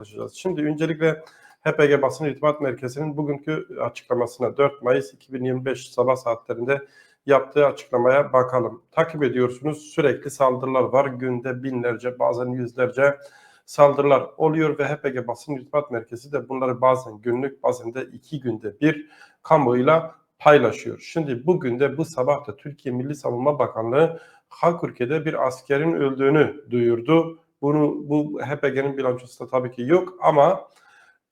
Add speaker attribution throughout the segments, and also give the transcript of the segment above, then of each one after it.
Speaker 1: paylaşacağız. Şimdi öncelikle HPG Basın İrtibat Merkezi'nin bugünkü açıklamasına 4 Mayıs 2025 sabah saatlerinde yaptığı açıklamaya bakalım. Takip ediyorsunuz sürekli saldırılar var. Günde binlerce bazen yüzlerce saldırılar oluyor ve HPG Basın İrtibat Merkezi de bunları bazen günlük bazen de iki günde bir kamuoyuyla paylaşıyor. Şimdi bugün de bu sabah da Türkiye Milli Savunma Bakanlığı Halkürke'de bir askerin öldüğünü duyurdu. Bunu bu HPG'nin bilançosunda tabii ki yok ama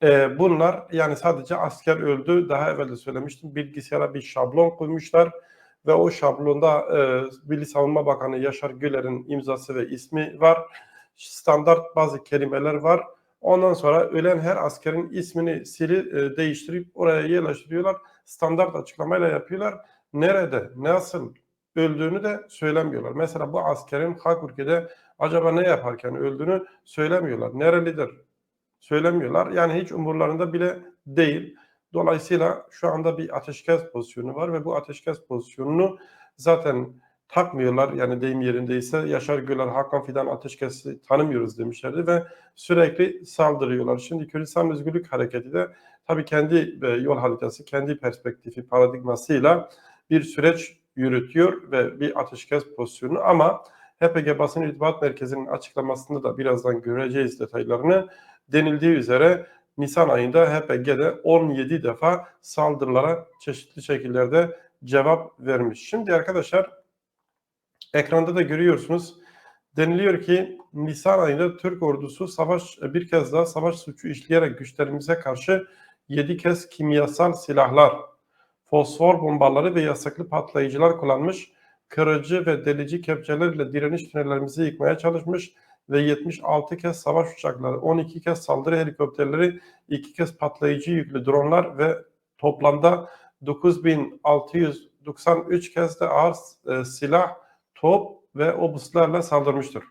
Speaker 1: e, bunlar yani sadece asker öldü. Daha evvel de söylemiştim. Bilgisayara bir şablon koymuşlar ve o şablonda e, Milli Savunma Bakanı Yaşar Güler'in imzası ve ismi var. Standart bazı kelimeler var. Ondan sonra ölen her askerin ismini sili e, değiştirip oraya yerleştiriyorlar. Standart açıklamayla yapıyorlar. Nerede, nasıl öldüğünü de söylemiyorlar. Mesela bu askerin hak ülkede acaba ne yaparken öldüğünü söylemiyorlar. Nerelidir? Söylemiyorlar. Yani hiç umurlarında bile değil. Dolayısıyla şu anda bir ateşkes pozisyonu var ve bu ateşkes pozisyonunu zaten takmıyorlar. Yani deyim yerindeyse Yaşar Güler, Hakan Fidan ateşkesi tanımıyoruz demişlerdi ve sürekli saldırıyorlar. Şimdi Kürdistan Özgürlük Hareketi de tabii kendi yol haritası, kendi perspektifi, paradigmasıyla bir süreç yürütüyor ve bir ateşkes pozisyonu ama HPG Basın İrtibat Merkezi'nin açıklamasında da birazdan göreceğiz detaylarını. Denildiği üzere Nisan ayında HPG'de 17 defa saldırılara çeşitli şekillerde cevap vermiş. Şimdi arkadaşlar ekranda da görüyorsunuz. Deniliyor ki Nisan ayında Türk ordusu savaş bir kez daha savaş suçu işleyerek güçlerimize karşı 7 kez kimyasal silahlar, fosfor bombaları ve yasaklı patlayıcılar kullanmış, kırıcı ve delici kepçelerle direniş tünellerimizi yıkmaya çalışmış ve 76 kez savaş uçakları, 12 kez saldırı helikopterleri, 2 kez patlayıcı yüklü dronlar ve toplamda 9693 kez de ağır e, silah, top ve obuslarla saldırmıştır.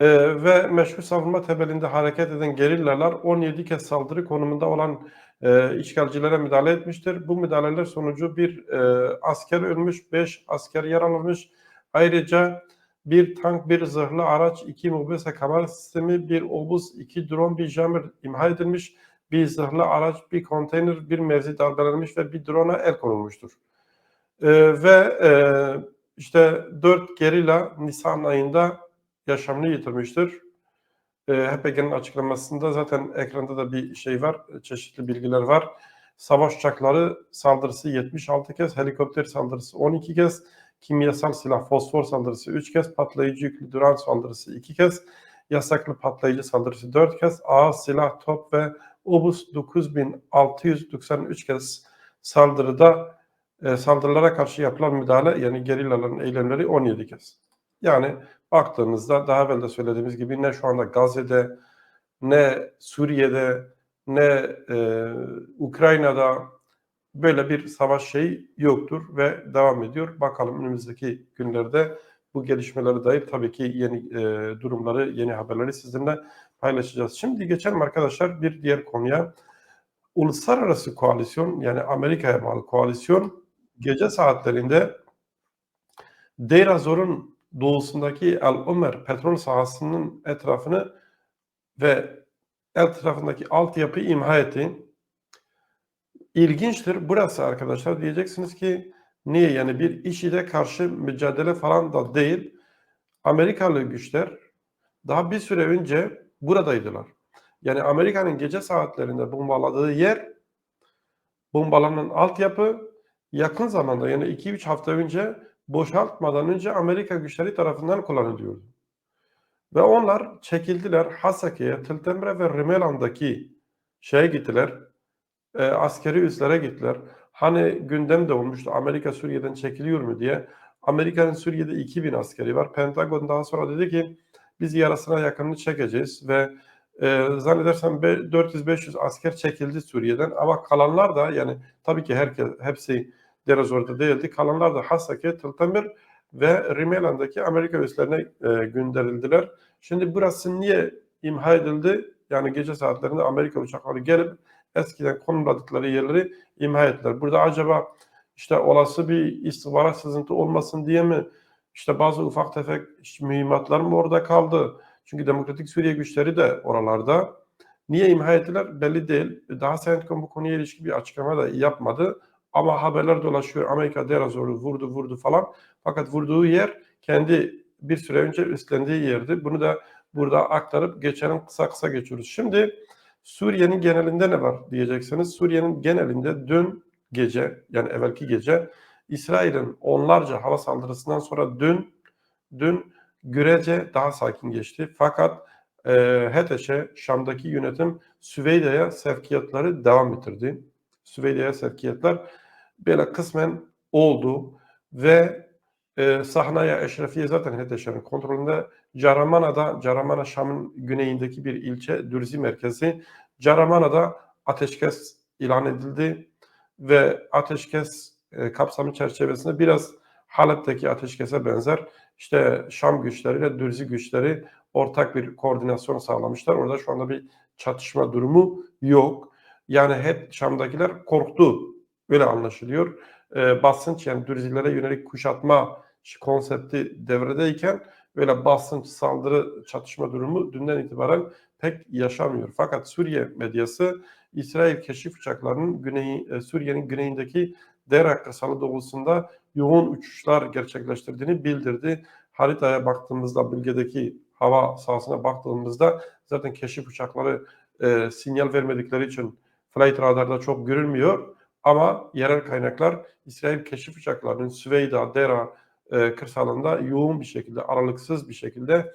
Speaker 1: E, ve meşhur savunma temelinde hareket eden gerillalar 17 kez saldırı konumunda olan e, işgalcilere müdahale etmiştir. Bu müdahaleler sonucu bir e, asker ölmüş, 5 asker yaralanmış. Ayrıca bir tank, bir zırhlı araç, iki mobese kamera sistemi, bir obus, iki drone, bir jammer imha edilmiş. Bir zırhlı araç, bir konteyner, bir mevzi darbelenmiş ve bir drone'a el konulmuştur. E, ve e, işte dört gerilla Nisan ayında yaşamını yitirmiştir. E, HPG'nin açıklamasında zaten ekranda da bir şey var, çeşitli bilgiler var. Savaş uçakları saldırısı 76 kez, helikopter saldırısı 12 kez, kimyasal silah fosfor saldırısı 3 kez, patlayıcı yüklü duran saldırısı 2 kez, yasaklı patlayıcı saldırısı 4 kez, ağır silah, top ve obus 9693 kez saldırıda e, saldırılara karşı yapılan müdahale yani gerillaların eylemleri 17 kez. Yani baktığınızda daha evvel de söylediğimiz gibi ne şu anda Gazze'de ne Suriye'de ne e, Ukrayna'da böyle bir savaş şeyi yoktur ve devam ediyor. Bakalım önümüzdeki günlerde bu gelişmelere dair tabii ki yeni e, durumları, yeni haberleri sizinle paylaşacağız. Şimdi geçelim arkadaşlar bir diğer konuya. Uluslararası koalisyon yani Amerika'ya bağlı koalisyon gece saatlerinde Deir Azor'un doğusundaki El Ömer petrol sahasının etrafını ve etrafındaki altyapıyı imha etti. İlginçtir. Burası arkadaşlar diyeceksiniz ki niye yani bir iş ile karşı mücadele falan da değil. Amerikalı güçler daha bir süre önce buradaydılar. Yani Amerika'nın gece saatlerinde bombaladığı yer bombalanan altyapı yakın zamanda yani 2-3 hafta önce boşaltmadan önce Amerika güçleri tarafından kullanılıyordu. Ve onlar çekildiler Hasake'ye, Tiltemre ve Rimelan'daki şeye gittiler, e, askeri üslere gittiler. Hani gündem de olmuştu Amerika Suriye'den çekiliyor mu diye. Amerika'nın Suriye'de 2000 askeri var. Pentagon daha sonra dedi ki biz yarısına yakınını çekeceğiz ve e, zannedersem 400-500 asker çekildi Suriye'den ama kalanlar da yani tabii ki herkes hepsi Derazor'da değildi. Kalanlar da Hasake, Tıltamir ve Rimelan'daki Amerika üslerine e, gönderildiler. Şimdi burası niye imha edildi? Yani gece saatlerinde Amerika uçakları gelip eskiden konumladıkları yerleri imha ettiler. Burada acaba işte olası bir istihbarat sızıntı olmasın diye mi işte bazı ufak tefek mühimmatlar mı orada kaldı? Çünkü Demokratik Suriye güçleri de oralarda. Niye imha ettiler belli değil. Daha CENTCOM bu konuya ilişkin bir açıklama da yapmadı. Ama haberler dolaşıyor. Amerika Derazor'u vurdu vurdu falan. Fakat vurduğu yer kendi bir süre önce üstlendiği yerdi. Bunu da burada aktarıp geçelim kısa kısa geçiyoruz. Şimdi Suriye'nin genelinde ne var diyeceksiniz. Suriye'nin genelinde dün gece yani evvelki gece İsrail'in onlarca hava saldırısından sonra dün dün görece daha sakin geçti. Fakat e, HETEŞ'e Şam'daki yönetim Süveyda'ya sevkiyatları devam ettirdi. Süveyda'ya sevkiyatlar böyle kısmen oldu ve e, Sahnaya Eşrefiye zaten HETEŞ'in kontrolünde. Caramana'da, Caramana Şam'ın güneyindeki bir ilçe, Dürzi merkezi. Caramana'da ateşkes ilan edildi ve ateşkes e, kapsamı çerçevesinde biraz Halep'teki ateşkese benzer. İşte Şam güçleriyle Dürzi güçleri ortak bir koordinasyon sağlamışlar. Orada şu anda bir çatışma durumu yok. Yani hep Şam'dakiler korktu. Öyle anlaşılıyor. E, basınç yani Dürzilere yönelik kuşatma konsepti devredeyken böyle basınç, saldırı, çatışma durumu dünden itibaren pek yaşamıyor. Fakat Suriye medyası İsrail keşif uçaklarının güneyi, e, Suriye'nin güneyindeki Derak kırsalı doğusunda yoğun uçuşlar gerçekleştirdiğini bildirdi. Haritaya baktığımızda bölgedeki hava sahasına baktığımızda zaten keşif uçakları e, sinyal vermedikleri için flight radarda çok görülmüyor. Ama yerel kaynaklar İsrail keşif uçaklarının Süveyda, Dera e, kırsalında yoğun bir şekilde, aralıksız bir şekilde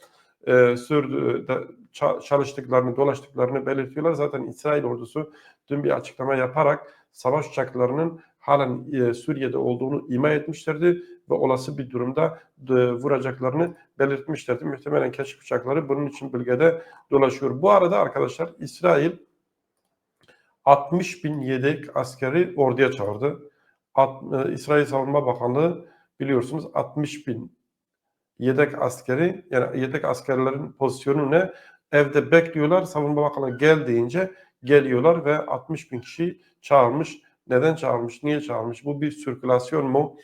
Speaker 1: e, sürdü, de, ça- çalıştıklarını, dolaştıklarını belirtiyorlar. Zaten İsrail ordusu dün bir açıklama yaparak savaş uçaklarının halen e, Suriye'de olduğunu ima etmişlerdi ve olası bir durumda e, vuracaklarını belirtmişlerdi. Muhtemelen keşif uçakları bunun için bölgede dolaşıyor. Bu arada arkadaşlar İsrail 60 bin yedek askeri orduya çağırdı. At, e, İsrail Savunma Bakanlığı biliyorsunuz 60 bin yedek askeri yani yedek askerlerin pozisyonu ne? Evde bekliyorlar. Savunma Bakanlığı gel deyince geliyorlar ve 60 bin kişi çağırmış. Neden çağırmış? Niye çağırmış? Bu bir sirkülasyon mu?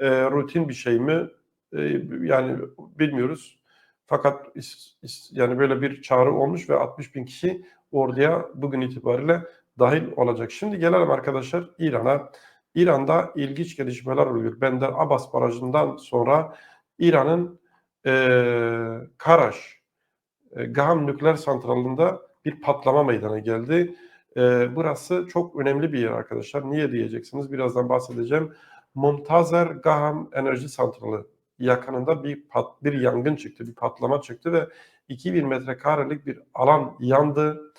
Speaker 1: E, rutin bir şey mi? E, yani bilmiyoruz. Fakat is- is- yani böyle bir çağrı olmuş ve 60 bin kişi orduya bugün itibariyle dahil olacak. Şimdi gelelim arkadaşlar İran'a. İran'da ilginç gelişmeler oluyor. Bender Abbas Barajı'ndan sonra İran'ın eee Karaş, e, Gaham nükleer santralında bir patlama meydana geldi. Eee, burası çok önemli bir yer arkadaşlar. Niye diyeceksiniz? Birazdan bahsedeceğim. Mumtazer Gaham Enerji Santralı yakınında bir pat, bir yangın çıktı, bir patlama çıktı ve 2000 metrekarelik bir alan yandı.